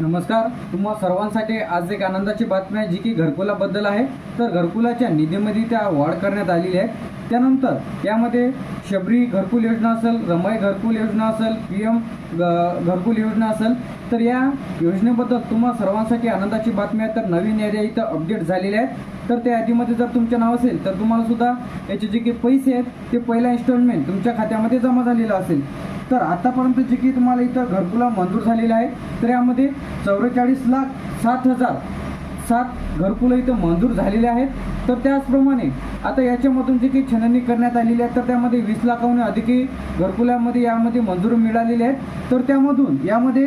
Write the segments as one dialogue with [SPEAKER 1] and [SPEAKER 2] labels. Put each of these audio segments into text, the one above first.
[SPEAKER 1] नमस्कार तुम्हा सर्वांसाठी आज एक आनंदाची बातमी आहे जी की घरकुलाबद्दल आहे. तर घरकुलाच्या निधीमध्ये त्या वाढ करण्यात आलेली आहे. त्यानंतर यामध्ये शबरी घरकुल योजना असेल रमाई घरकुल योजना असेल पी एम घरकुल योजना असेल तर या योजनेबद्दल तुम्हा सर्वांसाठी आनंदाची बातमी आहे. तर नवीन याद्या इथं अपडेट झालेल्या आहेत. तर त्या यादीमध्ये जर तुमचं नाव असेल तर तुम्हाला सुद्धा याचे जे काही पैसे आहेत ते पहिला इन्स्टॉलमेंट तुमच्या खात्यामध्ये जमा झालेलं असेल. तर आतापर्यंत जे की तुम्हाला इथं घरकुला मंजूर झालेला आहे तर यामध्ये चौवेचाळीस लाख सात हजार सात घरकुलं इथं मंजूर झालेले आहेत. तर त्याचप्रमाणे आता याच्यामधून जे काही छननी करण्यात आलेली आहे तर त्यामध्ये वीस लाखाहून अधिकही घरकुलामध्ये यामध्ये मंजूर मिळालेले आहेत. तर त्यामधून यामध्ये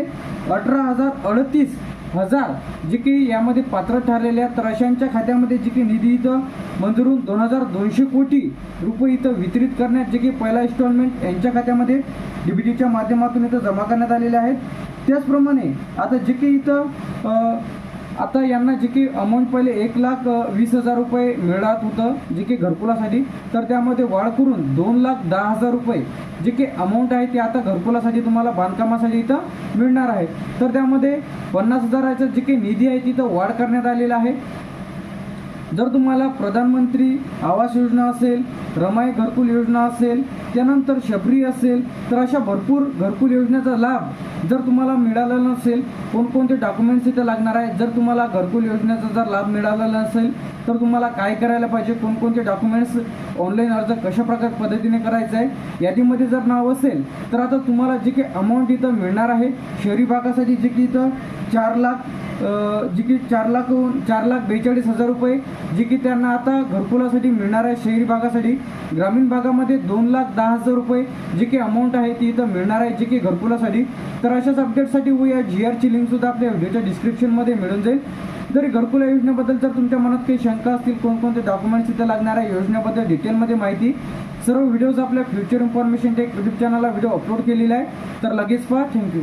[SPEAKER 1] अठरा हजार अडतीस हजार जे की यामध्ये पात्र ठरलेले आहेत तर अशांच्या खात्यामध्ये जे की निधी इथं मंजूर दोन हजार दोनशे कोटी रुपये इथं वितरित करण्यात जे की पहिला इन्स्टॉलमेंट यांच्या खात्यामध्ये डी बी टीच्या माध्यमातून इथं जमा करण्यात आलेले आहेत. त्याचप्रमाणे आता जे की इथं आता यांना जे की अमाऊंट पहिले एक लाख वीस हजार रुपये मिळत होतं जे की घरकुलासाठी. तर त्यामध्ये वाढ करून दोन लाख दहा हजार रुपये जे की अमाऊंट आहे ते आता घरकुलासाठी तुम्हाला बांधकामासाठी इथं मिळणार आहे. तर त्यामध्ये पन्नास हजाराचा जे काही निधी आहे तिथं वाढ करण्यात आलेला आहे. जर तुम्हाला प्रधानमंत्री आवास योजना असेल रमाई घरकुल योजना असेल त्यानंतर शबरी असेल तर अशा भरपूर घरकुल योजनेचा लाभ जर तुम्हाला मिळाला नसेल कोणकोणते डॉक्युमेंट्स इथं लागणार आहेत जर तुम्हाला घरकुल योजनेचा जर लाभ मिळाला नसेल तर तुम्हाला काय करायला पाहिजे कोणकोणते डॉक्युमेंट्स ऑनलाईन अर्ज कशा प्रकार पद्धतीने करायचं आहे यादीमध्ये जर नाव असेल तर आता तुम्हाला जे काही अमाऊंट इथं मिळणार आहे शहरी भागासाठी जे की इथं चार लाख जी की चार लाख चार लाख बेचाळीस हजार रुपये जी की त्यांना आता घरकुलासाठी मिळणार आहे शहरी भागासाठी. ग्रामीण भागामध्ये दोन लाख दहा हजार रुपये जी की अमाऊंट आहे ती इथं मिळणार आहे जी की घरकुलासाठी. तर अशाच अपडेटसाठी व या जी आरची लिंकसुद्धा आपल्या व्हिडिओच्या डिस्क्रिप्शनमध्ये मिळून जाईल. जरी घरकुल योजनेबद्दल जर तुमच्या मनात काही शंका असतील कोणकोणते डॉक्युमेंट्स इथं लागणार आहे योजनेबद्दल डिटेलमध्ये माहिती सर्व व्हिडिओज आपल्या फ्युचर इन्फॉर्मेशन टेक यूट्यूब चॅनलला व्हिडिओ अपलोड केलेला आहे. तर लगेच पहा. थँक्यू